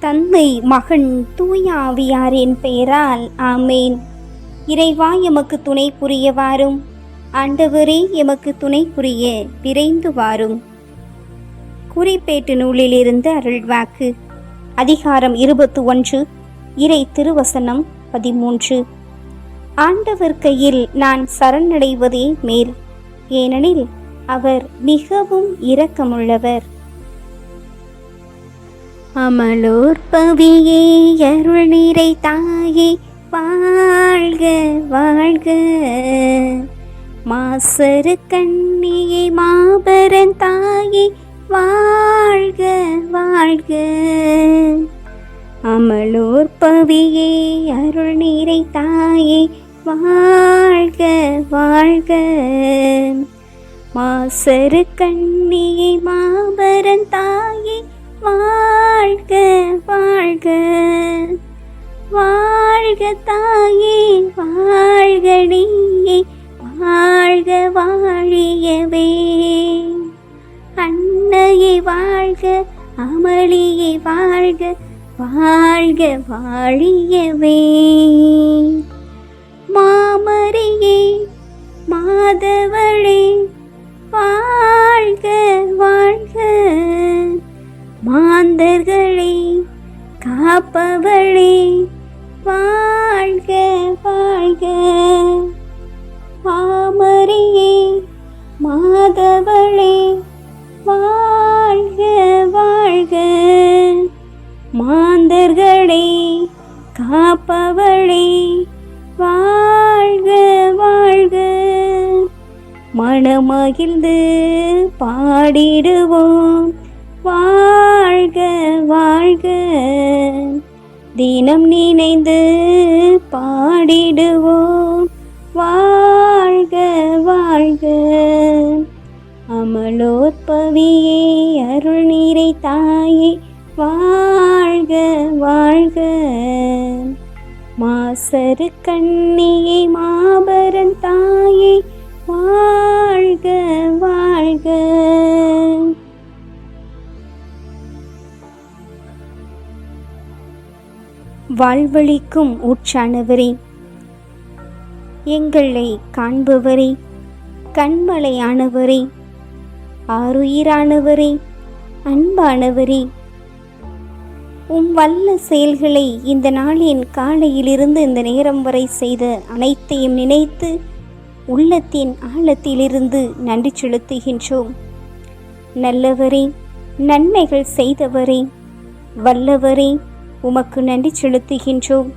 தந்தை மகன் தூயாவியாரின் பெயரால் ஆமேன். இறைவா எமக்கு துணை புரிய வாரும் ஆண்டவரே எமக்கு துணை புரிய விரைந்து வாரும் குறிப்பேட்டு நூலிலிருந்து அருள்வாக்கு. அதிகாரம் இருபத்து ஒன்று இறை திருவசனம் பதிமூன்று. ஆண்டவர் கையில் நான் சரணடைவதே மேல் ஏனெனில் அவர் மிகவும் இரக்கமுள்ளவர். அமலோர் பவியே அருள் நிறை தாயே வாழ்க வாழ்க. மாசரு கண்ணியே மாபரன் தாயே வாழ்க வாழ்க. அமலோர் பவியே அருள் நிறை தாயே வாழ்க வாழ்க. மாசரு கண்ணியே மாபரன் தாயே வாழ்க வாழ்க வாழ்க. வாழ்க தாயே வாழ்கடியே வாழ்க வாழியவே. அன்னையே வாழ்க அமளியே வாழ்க வாழ்க வாழியவே. மாமரியே மாந்தர்களே காப்பவளே வாழ்க வாழ்க. மனமகிழ்ந்து பாடிடுவோம் வாழ்க வாழ்க. தினம் நினைந்து பாடிடுவோம் வாழ்க வாழ்க. அமலோற்பவியே அருள் நிறை தாயே வாழ்க வாழ்க. மாசரு கண்ணியை மாபரன் தாயை வாழ்க வாழ்க. வாழ்வழிக்கும் ஊற்றானவரே எங்களை காண்பவரே கண்மலையானவரே ஆறுயிரானவரே அன்பானவரே. உம் வல்ல செயல்களை இந்த நாளின் காலையிலிருந்து இந்த நேரம் வரை செய்த அனைத்தையும் நினைத்து உள்ளத்தின் ஆழத்திலிருந்து நன்றி செலுத்துகின்றோம். நல்லவரே நன்மைகள் செய்தவரே வல்லவரே உமக்கு நன்றி செலுத்துகின்றோம்.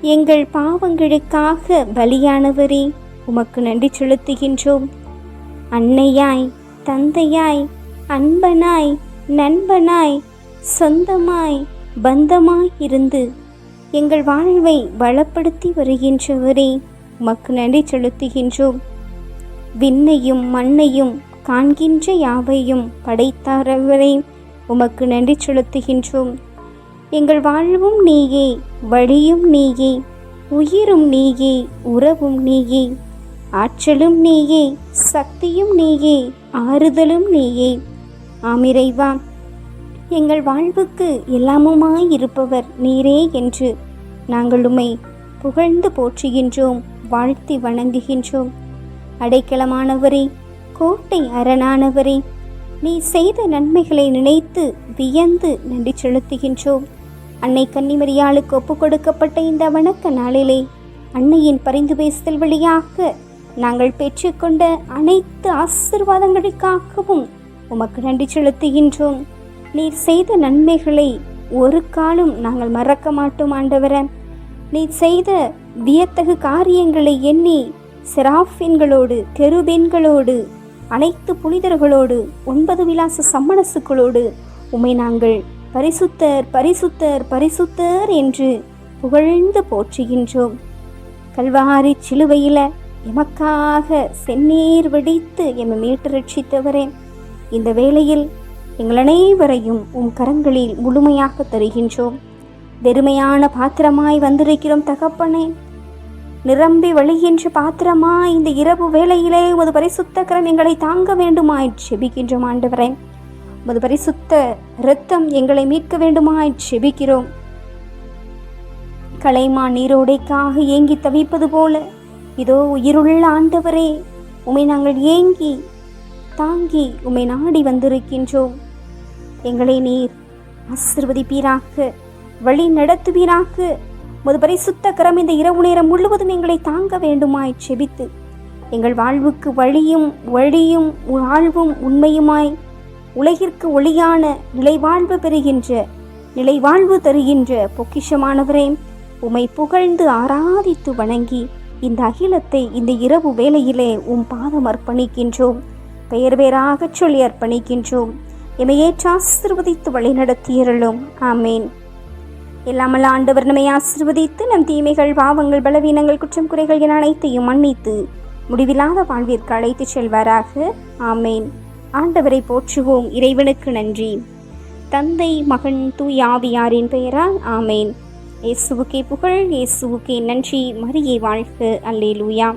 எங்கள் பாவங்களுக்காக பலியானவரே உமக்கு நன்றி செலுத்துகின்றோம். அன்னையாய் தந்தையாய் அன்பனாய் நண்பனாய் சொந்தமாய் பந்தமாய் இருந்து எங்கள் வாழ்வை வளப்படுத்தி வருகின்றவரே உமக்கு நன்றி செலுத்துகின்றோம். விண்ணையும் மண்ணையும் காண்கின்ற யாவையும் படைத்தாரவரே உமக்கு நன்றி செலுத்துகின்றோம். எங்கள் வாழ்வும் நீயே வழியும் நீயே உயிரும் நீயே உறவும் நீயே ஆற்றலும் நீயே சக்தியும் நீயே ஆறுதலும் நீயே. ஆமிரைவா எங்கள் வாழ்வுக்கு எல்லாமுமாய் இருப்பவர் நீரே என்று நாங்கள் உம்மை புகழ்ந்து போற்றுகின்றோம் வாழ்த்தி வணங்குகின்றோம். அடைக்கலமானவரே கோட்டை அரணானவரே நீ செய்த நன்மைகளை நினைத்து வியந்து நன்றி செலுத்துகின்றோம். அன்னை கன்னிமரியாளுக்கு ஒப்புக் கொடுக்கப்பட்ட இந்த வணக்க நாளிலே அன்னையின் பரிந்து பேசுதல் வழியாக நாங்கள் பெற்றுக்கொண்ட அனைத்து ஆசிர்வாதங்களுக்காகவும் உமக்கு நன்றி செலுத்துகின்றோம். நீர் செய்த நன்மைகளை ஒரு காலம் நாங்கள் மறக்க மாட்டோம் ஆண்டவரே. நீர் செய்த வியத்தகு காரியங்களை எண்ணி செராஃபின்களோடு கெருபீன்களோடு அனைத்து புனிதர்களோடு ஒன்பது விலாச சம்மணசுக்களோடு உமை நாங்கள் பரிசுத்தர் பரிசுத்தர் பரிசுத்தர் என்று புகழ்ந்து போற்றுகின்றோம். கல்வாரி சிலுவையில எமக்காக செந்நீர் வெடித்து எம்மை மீட்டு ரட்சித்தவரே. இந்த வேளையில் எங்கள் அனைவரையும் உம் கரங்களில் முழுமையாக தருகின்றோம். வெறுமையான பாத்திரமாய் வந்திருக்கிறோம் தகப்பனே. நிரம்பி வழிகின்ற பாத்திரமா இந்த இரவு வேளையிலே உமது பரிசுத்த கரம் எங்களை தாங்க வேண்டுமாய் செபிக்கின்றோம் ஆண்டவரே. உமது பரிசுத்த இரத்தம் எங்களை மீட்க வேண்டுமாய் செபிக்கிறோம். கலைமா நீரோடைக்காக ஏங்கி தவிப்பது போல இதோ உயிருள்ள ஆண்டவரே உமை நாங்கள் ஏங்கி தாங்கி உமை நாடி வந்திருக்கின்றோம். எங்களை நீர் ஆசிர்வதிப்பீராக வழி நடத்துவீராக. முது பரிசுத்த கரம் இந்த இரவு நேரம் முழுவதும் எங்களை தாங்க வேண்டுமாய் செபித்து எங்கள் வாழ்வுக்கு வழியும் வழியும் வாழ்வும் உண்மையுமாய் உலகிற்கு ஒளியான நிலைவாழ்வு பெறுகின்ற நிலைவாழ்வு தருகின்ற பொக்கிஷமானவரே உமை புகழ்ந்து ஆராதித்து வணங்கி இந்த அகிலத்தை இந்த இரவு வேளையிலே உம் பாதம் அர்ப்பணிக்கின்றோம். பெயர் பெயராக சொல்லி அர்ப்பணிக்கின்றோம். எமையேற்று ஆசிர்வதித்து வழிநடத்தியருளும். ஆமேன். எல்லாமல் ஆண்டவர் நம்மை ஆசிர்வதித்து நம் தீமைகள் பாவங்கள் பலவீனங்கள் குற்றம் குறைகள் என அனைத்தையும் மன்னித்து முடிவில்லாத வாழ்விற்கு அழைத்துச் செல்வாராக. ஆமேன். ஆண்டவரை போற்றுவோம். இறைவனுக்கு நன்றி. தந்தை மகன் தூயாவியாரின் பெயரால் ஆமேன். இயேசுவுக்கே புகழ் இயேசுவுக்கே நன்றி. மரியை வாழ்க. அல்லேலூயா.